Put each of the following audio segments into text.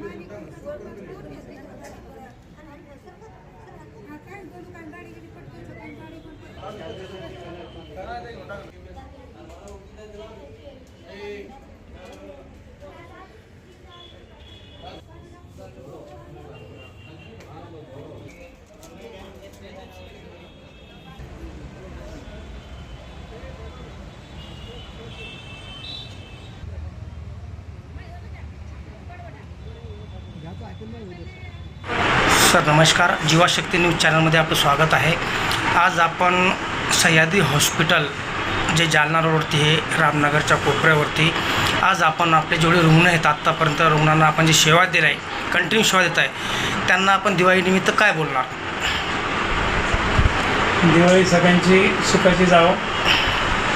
маленьких горных турнир, sir नमस्कार. जीवाशक्ती news चॅनलमध्ये आपलं स्वागत आहे. आज आपण सह्याद्री हॉस्पिटल जे जालना रोडवरती आहे रामनगरच्या कोपऱ्यावरती. आज आपण आपले जेवढे रुग्ण आहेत आत्तापर्यंत रुग्णांना आपण जी सेवा दिली आहे कंटिन्यू सेवा देत आहे त्यांना आपण दिवाळीनिमित्त काय बोलणार? दिवाळी सगळ्यांची सुखाची जावं.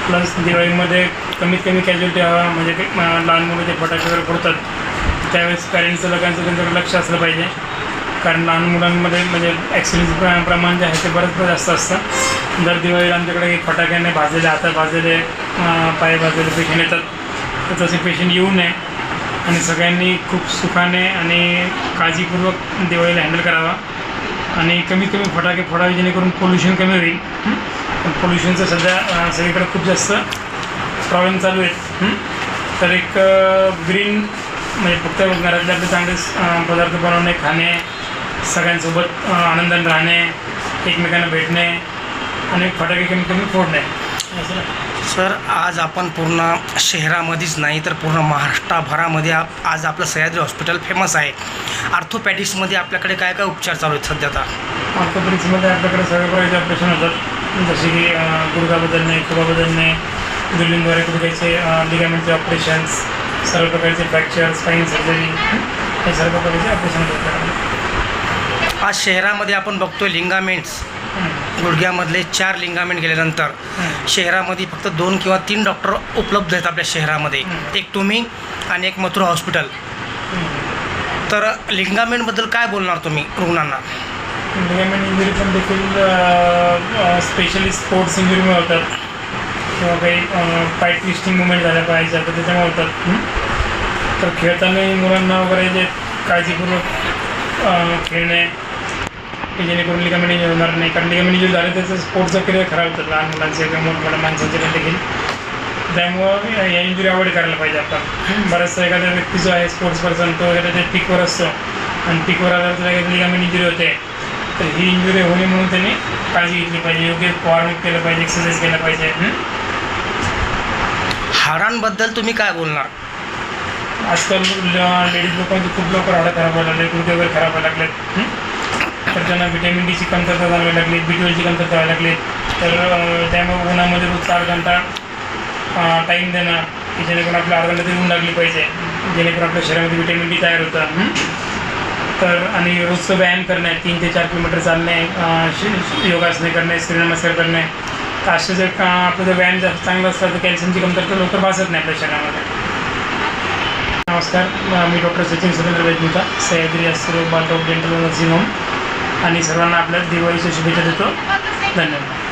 प्लस दिवाळीमध्ये कमीत कमी कॅज्युअलिटी हवा म्हणजे ते, लहान मुलं जे फटाके वगैरे फोडतात. त्यावेळेस पॅरेंट्सचं लोकांचं त्यांच्याकडे लक्ष असलं पाहिजे. कारण लहान मुलांमध्ये म्हणजे ॲक्सिडेंटचं प्र प्रमाण जे आहे ते बरंच जास्त असतं. दर दिवाळीला आमच्याकडे एक फटाक्याने भाजलेले हात भाजलेले पाय भाजलेले पेशंट येतात. तर तसे पेशंट येऊ नये. आणि सगळ्यांनी खूप सुखाने आणि काळजीपूर्वक दिवाळीला हँडल करावा. आणि कमीत कमी फटाके फोडावे जेणेकरून पोल्युशन कमी होईल. पोल्युशनचं सध्या सगळीकडे खूप जास्त प्रॉब्लेम चालू आहेत. तर एक ग्रीन म्हणजे फक्त घरातले आपले चांगले पदार्थ बनवणे खाणे सगळ्यांसोबत आनंदाने राहणे एकमेकांना भेटणे आणि फटाके कमी कमी फोडणे. असं सर आज आपण पूर्ण शहरामध्येच नाही तर पूर्ण महाराष्ट्रभरामध्ये आप आज आपलं सह्याद्री हॉस्पिटल फेमस आहे. आर्थोपॅटिक्समध्ये आपल्याकडे काय काय उपचार चालू आहेत सध्या आता? ऑर्थोपेडिक्समध्ये आपल्याकडे सगळ्या प्रकारचे ऑपरेशन होतात. जसे की गुडघा बदलणे खुबा बदलणे ड्रिलिंगद्वारे गुडघ्याचे लिगामेंटचे ऑपरेशन्स सर्व प्रकारचे फ्रॅक्चर स्पाईन सर्जरी हे सर्व प्रकारचे ऑपरेशन होतात. आज शहरामध्ये आपण बघतोय लिंगामेंट्स. गुडघ्यामधले चार लिंगामेंट गेल्यानंतर. शहरामध्ये फक्त दोन किंवा तीन डॉक्टर उपलब्ध आहेत आपल्या शहरामध्ये. एक तुम्ही आणि एक मथुरा हॉस्पिटल. तर लिंगामेंटबद्दल काय बोलणार तुम्ही रुग्णांना लिगामेंट इंजुरी पण देखील स्पेशली स्पोर्ट्स इंजुरीमुळे होतात किंवा काही पाय ट्विस्टिंग मुवमेंट झाल्या पाहिजे तर त्याच्यामुळे होतात? तर खेळताना मुलांना वगैरे जे काळजीपूर्वक खेळणे की जेणेकरून लिगामेंट इंजुरी होणार नाही. कारण लिगामेंट इंजुरी झाले त्याचं स्पोर्टचं करिअर खराब होतं. लहान मुलांचे किंवा मोठमोठ्या माणसांचे पण देखील. त्यामुळं या इंजुरी अवॉइड करायला पाहिजे आपण बऱ्याचसा एखादा व्यक्ती जो आहे स्पोर्ट्स पर्सन तो वगैरे ते पिकवर असतो. आणि पिकवर आल्यावर त्याला काही लिगामेंट इंजुरी होते. तर ही इंजुरी होणे म्हणून त्यांनी काळजी घेतली पाहिजे. योग्य वॉर्मिंग केलं पाहिजे एक्सरसाइज केलं पाहिजे. हं? हाडांबद्दल तुम्ही काय बोलणार आजकाल लेडीज लोकांची खूप लवकर हाडं खराब व्हायला लागले गुडघे वगैरे खराब व्हायला लागलेत हं? तर त्यांना विटॅमिन डीची कमतरता जाणवायला लागली बी ट्वेलची कमतरता व्हायला लागली तर त्यामुळे उन्हामध्ये रोज चार घंटा टाईम देणं की जेणेकरून आपल्या अर्धा घंटा तरी ऊन लागली पाहिजे जेणेकरून आपल्या शरीरामध्ये विटॅमिन डी तयार होतं? तर आणि रोजचं व्यायाम करणे तीन ते चार किलोमीटर चालणे योगासने करणे सूर्यनमस्कार करणे असे जर का आपलं जर व्यायाम जास्त चांगलं असतं तर कॅल्शियमची कमतरता लवकर भासत नाही आपल्या शरीरामध्ये नमस्कार मी डॉक्टर सचिन सुरेंद्र वैद्यमुता सह्याद्री अस्त्र बालटॉप डेंटल नर्सिंग होम आणि सर्वांना आपल्या दिवाळीच्या शुभेच्छा देतो. धन्यवाद.